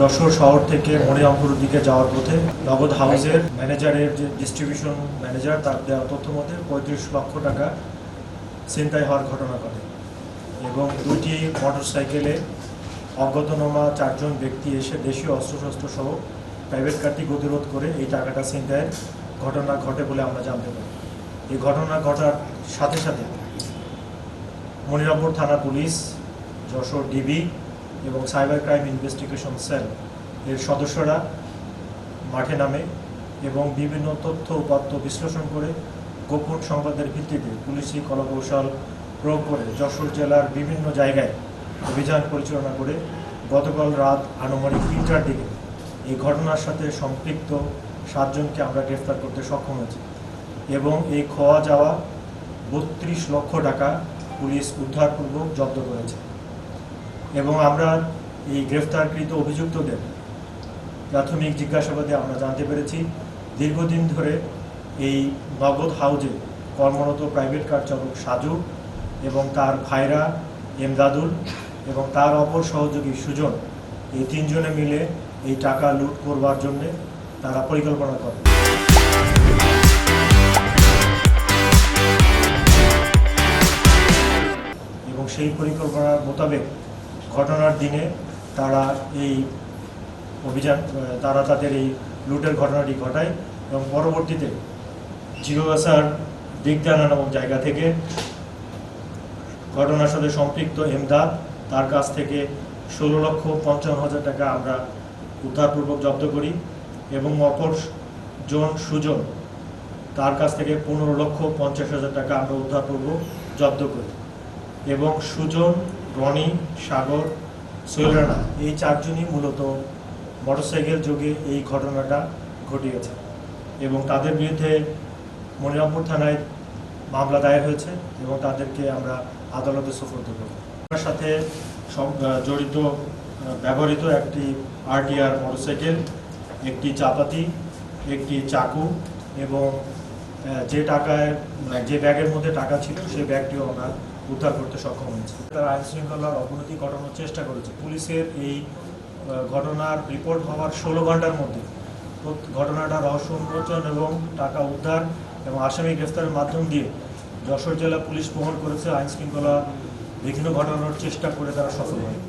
যশোর শহর থেকে মনিরামপুর দিকে যাওয়ার পথে নগদ হাউসের ম্যানেজারের যে ডিস্ট্রিবিউশন ম্যানেজার তার দেওয়া তথ্য মতে পঁয়ত্রিশ লক্ষ টাকা ছিনতাই হওয়ার ঘটনা ঘটে এবং দুটি মোটরসাইকেলে অজ্ঞাতনামা চারজন ব্যক্তি এসে দেশীয় অস্ত্রশস্ত্র সহ প্রাইভেট কারটি গতিরোধ করে এই টাকাটা ছিনতাইয়ের ঘটনা ঘটে বলে আমরা জানতে পারি। এই ঘটনা ঘটার সাথে সাথে মনিরামপুর থানা পুলিশ, যশোর ডিবি এবং সাইবার ক্রাইম ইনভেস্টিগেশন সেল এর সদস্যরা মাঠে নামে এবং বিভিন্ন তথ্য উপাত্ত বিশ্লেষণ করে গোপন সংবাদের ভিত্তিতে পুলিশি কলাকৌশল প্রয়োগ করে যশোর জেলার বিভিন্ন জায়গায় অভিযান পরিচালনা করে গতকাল রাত আনুমানিক তিনটার দিকে এই ঘটনার সাথে সম্পৃক্ত সাতজনকে আমরা গ্রেফতার করতে সক্ষম হয়েছি এবং এই খোয়া যাওয়া বত্রিশ লক্ষ টাকা পুলিশ উদ্ধারপূর্বক জব্দ করেছে। এবং আমরা এই গ্রেফতারকৃত অভিযুক্তদের প্রাথমিক জিজ্ঞাসাবাদে আমরা জানতে পেরেছি, দীর্ঘদিন ধরে এই নগদ হাউজে কর্মরত প্রাইভেট কার চালক সাজু এবং তার ভাইরা এমদাদুল এবং তার অপর সহযোগী সুজন, এই তিনজনে মিলে এই টাকা লুট করবার জন্যে তারা পরিকল্পনা করে। এবং সেই পরিকল্পনার মোতাবেক ঘটনার দিনে তারা এই অভিযান তারা তাদের এই লুটের ঘটনাটি ঘটায় এবং পরবর্তীতে জিরোগাছার দিগদানা নামক জায়গা থেকে ঘটনার সাথে সম্পৃক্ত এমদাদ, তার কাছ থেকে ষোলো লক্ষ পঞ্চান্ন হাজার টাকা আমরা উদ্ধারপূর্বক জব্দ করি এবং অপর জন সুজন, তার কাছ থেকে পনেরো লক্ষ পঞ্চাশ হাজার টাকা আমরা উদ্ধারপূর্বক জব্দ করি এবং সুজন রনি, সাগর সোহেল রানা এই চারজনই মূলত মোটরসাইকেল যোগে এই ঘটনাটা ঘটিয়েছে এবং তাদের বিরুদ্ধে মনিরামপুর থানায় মামলা দায়ের হয়েছে এবং তাদেরকে আমরা আদালতে সুপর্দ করব। তার সাথে জড়িত ব্যবহৃত একটি আরটিআর মোটরসাইকেল, একটি চাপাতি, একটি চাকু এবং যে টাকায় মানে যে ব্যাগের মধ্যে টাকা ছিল, সেই ব্যাগটিও আমরা উদ্ধার করতে সক্ষম হয়েছি। তারা আইন শৃঙ্খলার অবনতি ঘটানোর চেষ্টা করেছে। পুলিশের এই ঘটনার রিপোর্ট হওয়ার ষোলো ঘণ্টার মধ্যে। ঘটনাটা রহস্য উন্মোচন এবং টাকা উদ্ধার এবং আসামি গ্রেফতারের মাধ্যম দিয়ে যশোর জেলা পুলিশ প্রমাণ করেছে। আইন শৃঙ্খলা বিভিন্ন ঘটানোর চেষ্টা করে তারা সফল হয়।